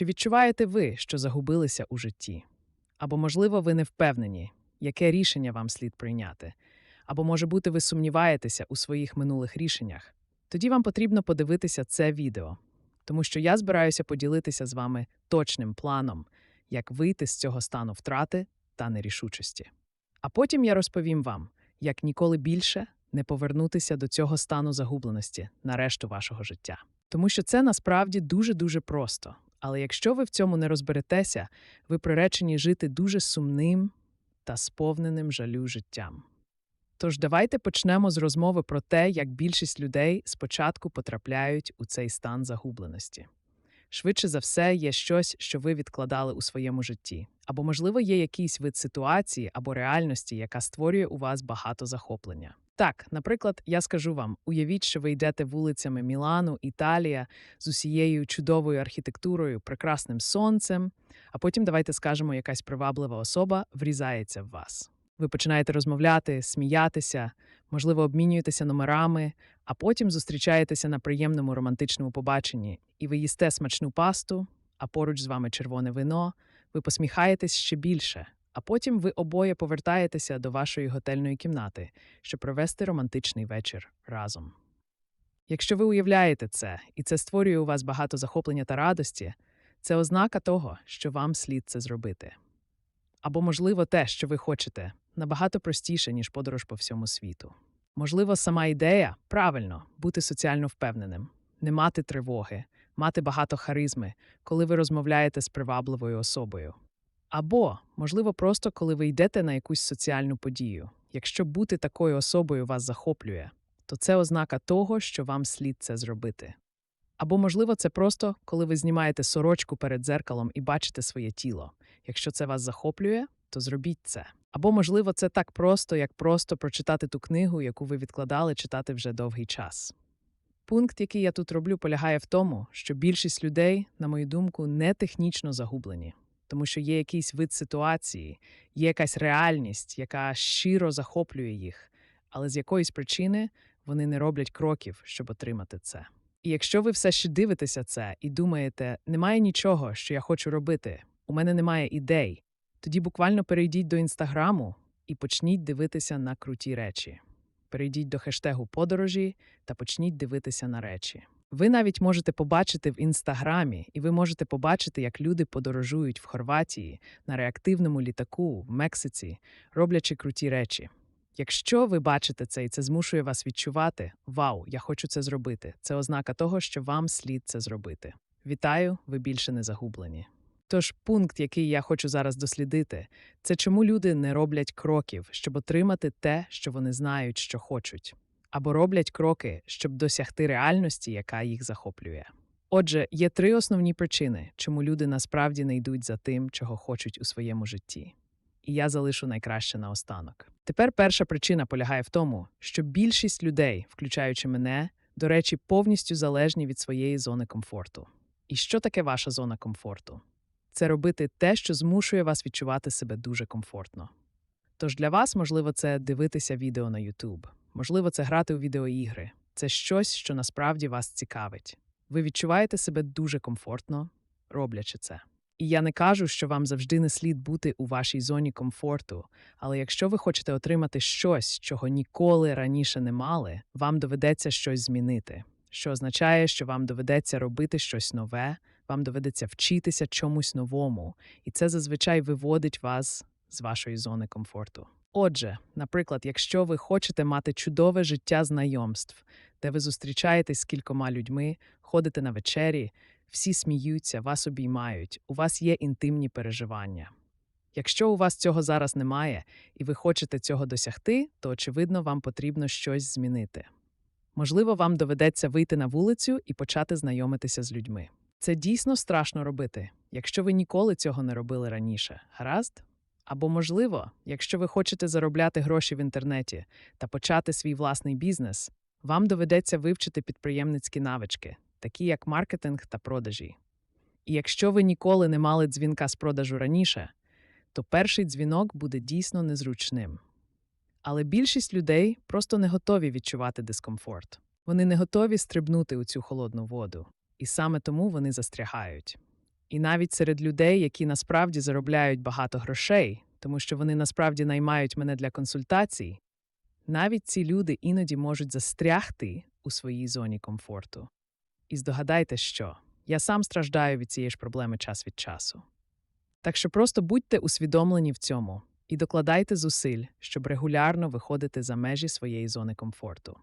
Чи відчуваєте ви, що загубилися у житті? Або, можливо, ви не впевнені, яке рішення вам слід прийняти? Або, може бути, ви сумніваєтеся у своїх минулих рішеннях? Тоді вам потрібно подивитися це відео, тому що я збираюся поділитися з вами точним планом, як вийти з цього стану втрати та нерішучості. А потім я розповім вам, як ніколи більше не повернутися до цього стану загубленості на решту вашого життя. Тому що це насправді дуже-дуже просто. Але якщо ви в цьому не розберетеся, ви приречені жити дуже сумним та сповненим жалю життям. Тож давайте почнемо з розмови про те, як більшість людей спочатку потрапляють у цей стан загубленості. Швидше за все, є щось, що ви відкладали у своєму житті, або, можливо, є якийсь вид ситуації або реальності, яка створює у вас багато захоплення. Так, наприклад, я скажу вам: уявіть, що ви йдете вулицями Мілану, Італія з усією чудовою архітектурою, прекрасним сонцем, а потім давайте скажемо, якась приваблива особа врізається в вас. Ви починаєте розмовляти, сміятися, можливо, обмінюєтеся номерами, а потім зустрічаєтеся на приємному романтичному побаченні, і ви їсте смачну пасту, а поруч з вами червоне вино, ви посміхаєтесь ще більше, а потім ви обоє повертаєтеся до вашої готельної кімнати, щоб провести романтичний вечір разом. Якщо ви уявляєте це, і це створює у вас багато захоплення та радості, це ознака того, що вам слід це зробити. Або, можливо, те, що ви хочете, набагато простіше, ніж подорож по всьому світу. Можливо, сама ідея правильно бути соціально впевненим, не мати тривоги, мати багато харизми, коли ви розмовляєте з привабливою особою. Або, можливо, просто коли ви йдете на якусь соціальну подію. Якщо бути такою особою вас захоплює, то це ознака того, що вам слід це зробити. Або, можливо, це просто коли ви знімаєте сорочку перед дзеркалом і бачите своє тіло. Якщо це вас захоплює, то зробіть це. Або, можливо, це так просто, як просто прочитати ту книгу, яку ви відкладали читати вже довгий час. Пункт, який я тут роблю, полягає в тому, що більшість людей, на мою думку, не технічно загублені, тому що є якийсь вид ситуації, є якась реальність, яка щиро захоплює їх, але з якоїсь причини вони не роблять кроків, щоб отримати це. І якщо ви все ще дивитеся це і думаєте, немає нічого, що я хочу робити, у мене немає ідей, тоді буквально перейдіть до інстаграму і почніть дивитися на круті речі. Перейдіть до хештегу подорожі та почніть дивитися на речі. Ви навіть можете побачити в інстаграмі, і ви можете побачити, як люди подорожують в Хорватії на реактивному літаку в Мексиці, роблячи круті речі. Якщо ви бачите це і це змушує вас відчувати Вау, я хочу це зробити. Це ознака того, що вам слід це зробити. Вітаю, ви більше не загублені. Тож пункт, який я хочу зараз дослідити, це чому люди не роблять кроків, щоб отримати те, що вони знають, що хочуть, або роблять кроки, щоб досягти реальності, яка їх захоплює. Отже, є три основні причини, чому люди насправді не йдуть за тим, чого хочуть у своєму житті. І я залишу найкраще наостанок. Тепер перша причина полягає в тому, що більшість людей, включаючи мене, до речі, повністю залежні від своєї зони комфорту. І що таке ваша зона комфорту? Це робити те, що змушує вас відчувати себе дуже комфортно. Тож для вас, можливо, це дивитися відео на YouTube, можливо, це грати у відеоігри. Це щось, що насправді вас цікавить. Ви відчуваєте себе дуже комфортно, роблячи це. І я не кажу, що вам завжди не слід бути у вашій зоні комфорту, але якщо ви хочете отримати щось, чого ніколи раніше не мали, вам доведеться щось змінити, що означає, що вам доведеться робити щось нове, вам доведеться вчитися чомусь новому, і це зазвичай виводить вас з вашої зони комфорту. Отже, наприклад, якщо ви хочете мати чудове життя знайомств, де ви зустрічаєтесь з кількома людьми, ходите на вечері, всі сміються, вас обіймають, у вас є інтимні переживання. Якщо у вас цього зараз немає і ви хочете цього досягти, то очевидно вам потрібно щось змінити. Можливо, вам доведеться вийти на вулицю і почати знайомитися з людьми. Це дійсно страшно робити, якщо ви ніколи цього не робили раніше, гаразд? Або, можливо, якщо ви хочете заробляти гроші в інтернеті та почати свій власний бізнес, вам доведеться вивчити підприємницькі навички, такі як маркетинг та продажі. І якщо ви ніколи не мали дзвінка з продажу раніше, то перший дзвінок буде дійсно незручним. Але більшість людей просто не готові відчувати дискомфорт. Вони не готові стрибнути у цю холодну воду, і саме тому вони застрягають. І навіть серед людей, які насправді заробляють багато грошей, тому що вони насправді наймають мене для консультацій, навіть ці люди іноді можуть застрягти у своїй зоні комфорту. І здогадайте, що я сам страждаю від цієї ж проблеми час від часу. Так що просто будьте усвідомлені в цьому і докладайте зусиль, щоб регулярно виходити за межі своєї зони комфорту.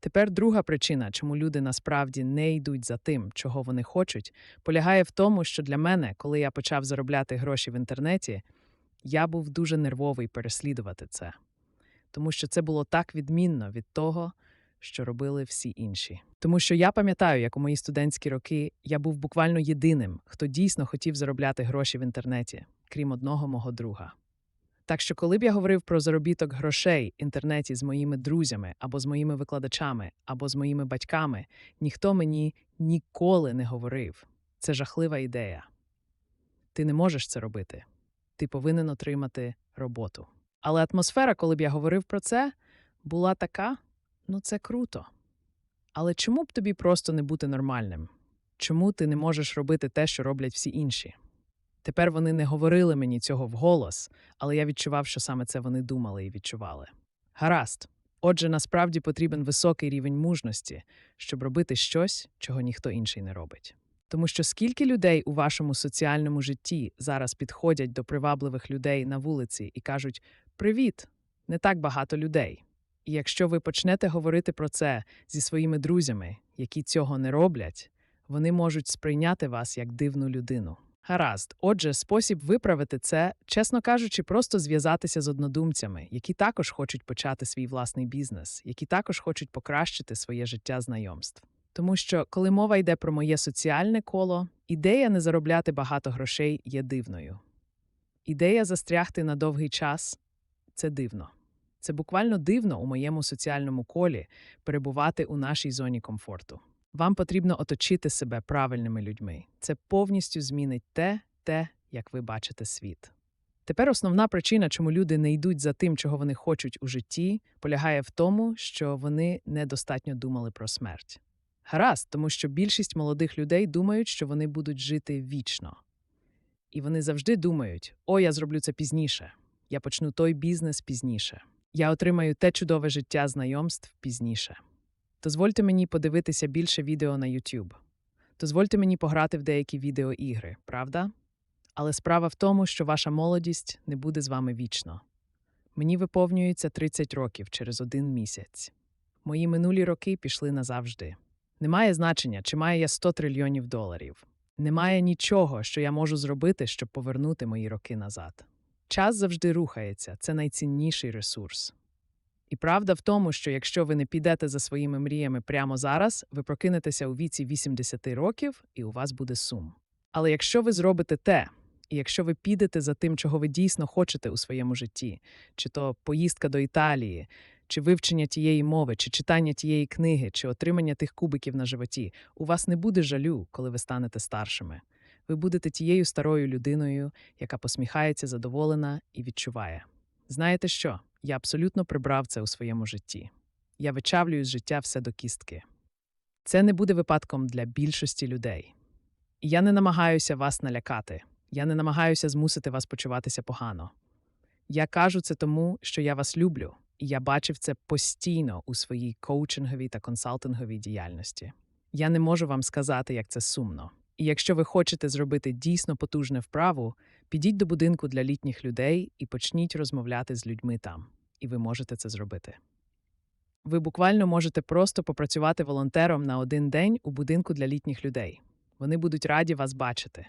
Тепер друга причина, чому люди насправді не йдуть за тим, чого вони хочуть, полягає в тому, що для мене, коли я почав заробляти гроші в інтернеті, я був дуже нервовий переслідувати це, тому що це було так відмінно від того, що робили всі інші. Тому що я пам'ятаю, як у мої студентські роки я був буквально єдиним, хто дійсно хотів заробляти гроші в інтернеті, крім одного мого друга. Так що, коли б я говорив про заробіток грошей в інтернеті з моїми друзями, або з моїми викладачами, або з моїми батьками, ніхто мені ніколи не говорив. Це жахлива ідея. Ти не можеш це робити. Ти повинен отримати роботу. Але атмосфера, коли б я говорив про це, була така: ну це круто. Але чому б тобі просто не бути нормальним? Чому ти не можеш робити те, що роблять всі інші? Тепер вони не говорили мені цього вголос, але я відчував, що саме це вони думали і відчували. Гаразд. Отже, насправді потрібен високий рівень мужності, щоб робити щось, чого ніхто інший не робить. Тому що скільки людей у вашому соціальному житті зараз підходять до привабливих людей на вулиці і кажуть Привіт, не так багато людей. І якщо ви почнете говорити про це зі своїми друзями, які цього не роблять, вони можуть сприйняти вас як дивну людину. Гаразд, отже, спосіб виправити це, чесно кажучи, просто зв'язатися з однодумцями, які також хочуть почати свій власний бізнес, які також хочуть покращити своє життя знайомств. Тому що, коли мова йде про моє соціальне коло, ідея не заробляти багато грошей є дивною. Ідея застрягти на довгий час це дивно. Це буквально дивно у моєму соціальному колі перебувати у нашій зоні комфорту. Вам потрібно оточити себе правильними людьми. Це повністю змінить те, те, як ви бачите світ. Тепер основна причина, чому люди не йдуть за тим, чого вони хочуть у житті, полягає в тому, що вони недостатньо думали про смерть. Гаразд, тому що більшість молодих людей думають, що вони будуть жити вічно. І вони завжди думають: о, я зроблю це пізніше, я почну той бізнес пізніше, я отримаю те чудове життя знайомств пізніше. Дозвольте мені подивитися більше відео на YouTube. Дозвольте мені пограти в деякі відеоігри, правда? Але справа в тому, що ваша молодість не буде з вами вічно. Мені виповнюється 30 років через один місяць. Мої минулі роки пішли назавжди. Немає значення, чи маю я 100 трильйонів доларів. Немає нічого, що я можу зробити, щоб повернути мої роки назад. Час завжди рухається, це найцінніший ресурс. І правда в тому, що якщо ви не підете за своїми мріями прямо зараз, ви прокинетеся у віці 80 років і у вас буде сум. Але якщо ви зробите те, і якщо ви підете за тим, чого ви дійсно хочете у своєму житті, чи то поїздка до Італії, чи вивчення тієї мови, чи читання тієї книги, чи отримання тих кубиків на животі, у вас не буде жалю, коли ви станете старшими. Ви будете тією старою людиною, яка посміхається, задоволена і відчуває. Знаєте що? Я абсолютно прибрав це у своєму житті. Я вичавлюю з життя все до кістки. Це не буде випадком для більшості людей. І я не намагаюся вас налякати, я не намагаюся змусити вас почуватися погано. Я кажу це тому, що я вас люблю, і я бачив це постійно у своїй коучинговій та консалтинговій діяльності. Я не можу вам сказати, як це сумно. І якщо ви хочете зробити дійсно потужне вправу, підіть до будинку для літніх людей і почніть розмовляти з людьми там, і ви можете це зробити. Ви буквально можете просто попрацювати волонтером на один день у будинку для літніх людей. Вони будуть раді вас бачити.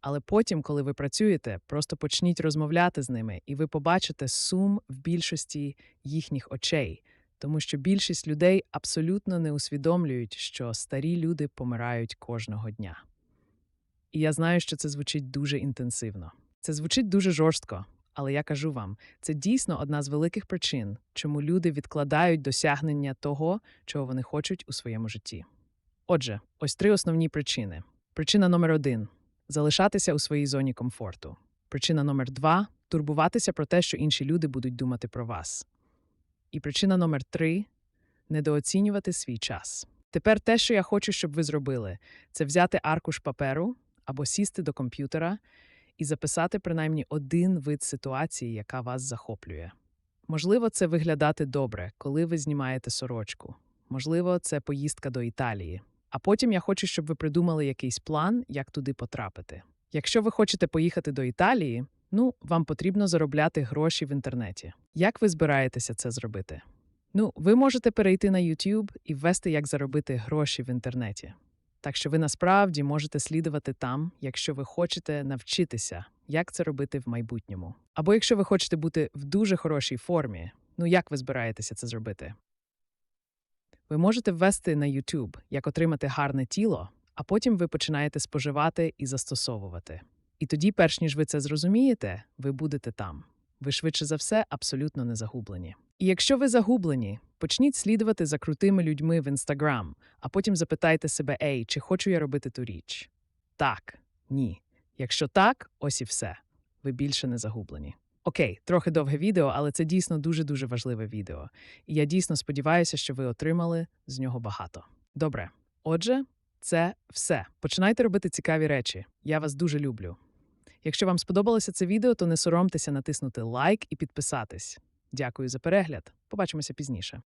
Але потім, коли ви працюєте, просто почніть розмовляти з ними, і ви побачите сум в більшості їхніх очей, тому що більшість людей абсолютно не усвідомлюють, що старі люди помирають кожного дня. І я знаю, що це звучить дуже інтенсивно. Це звучить дуже жорстко, але я кажу вам, це дійсно одна з великих причин, чому люди відкладають досягнення того, чого вони хочуть у своєму житті. Отже, ось три основні причини. Причина номер один залишатися у своїй зоні комфорту. Причина номер два турбуватися про те, що інші люди будуть думати про вас. І причина номер три недооцінювати свій час. Тепер те, що я хочу, щоб ви зробили, це взяти аркуш паперу або сісти до комп'ютера і записати принаймні один вид ситуації, яка вас захоплює. Можливо, це виглядати добре, коли ви знімаєте сорочку. Можливо, це поїздка до Італії. А потім я хочу, щоб ви придумали якийсь план, як туди потрапити. Якщо ви хочете поїхати до Італії, ну, вам потрібно заробляти гроші в інтернеті. Як ви збираєтеся це зробити? Ну, ви можете перейти на YouTube і ввести, як заробити гроші в інтернеті. Так що ви насправді можете слідувати там, якщо ви хочете навчитися, як це робити в майбутньому. Або якщо ви хочете бути в дуже хорошій формі, ну як ви збираєтеся це зробити? Ви можете ввести на YouTube, як отримати гарне тіло, а потім ви починаєте споживати і застосовувати. І тоді, перш ніж ви це зрозумієте, ви будете там. Ви швидше за все абсолютно не загублені. І якщо ви загублені, почніть слідувати за крутими людьми в Instagram, а потім запитайте себе: Ей, чи хочу я робити ту річ? Так, ні. Якщо так, ось і все. Ви більше не загублені. Окей, трохи довге відео, але це дійсно дуже-дуже важливе відео. І я дійсно сподіваюся, що ви отримали з нього багато. Добре. Отже, це все. Починайте робити цікаві речі. Я вас дуже люблю. Якщо вам сподобалося це відео, то не соромтеся натиснути лайк і підписатись. Дякую за перегляд. Побачимося пізніше.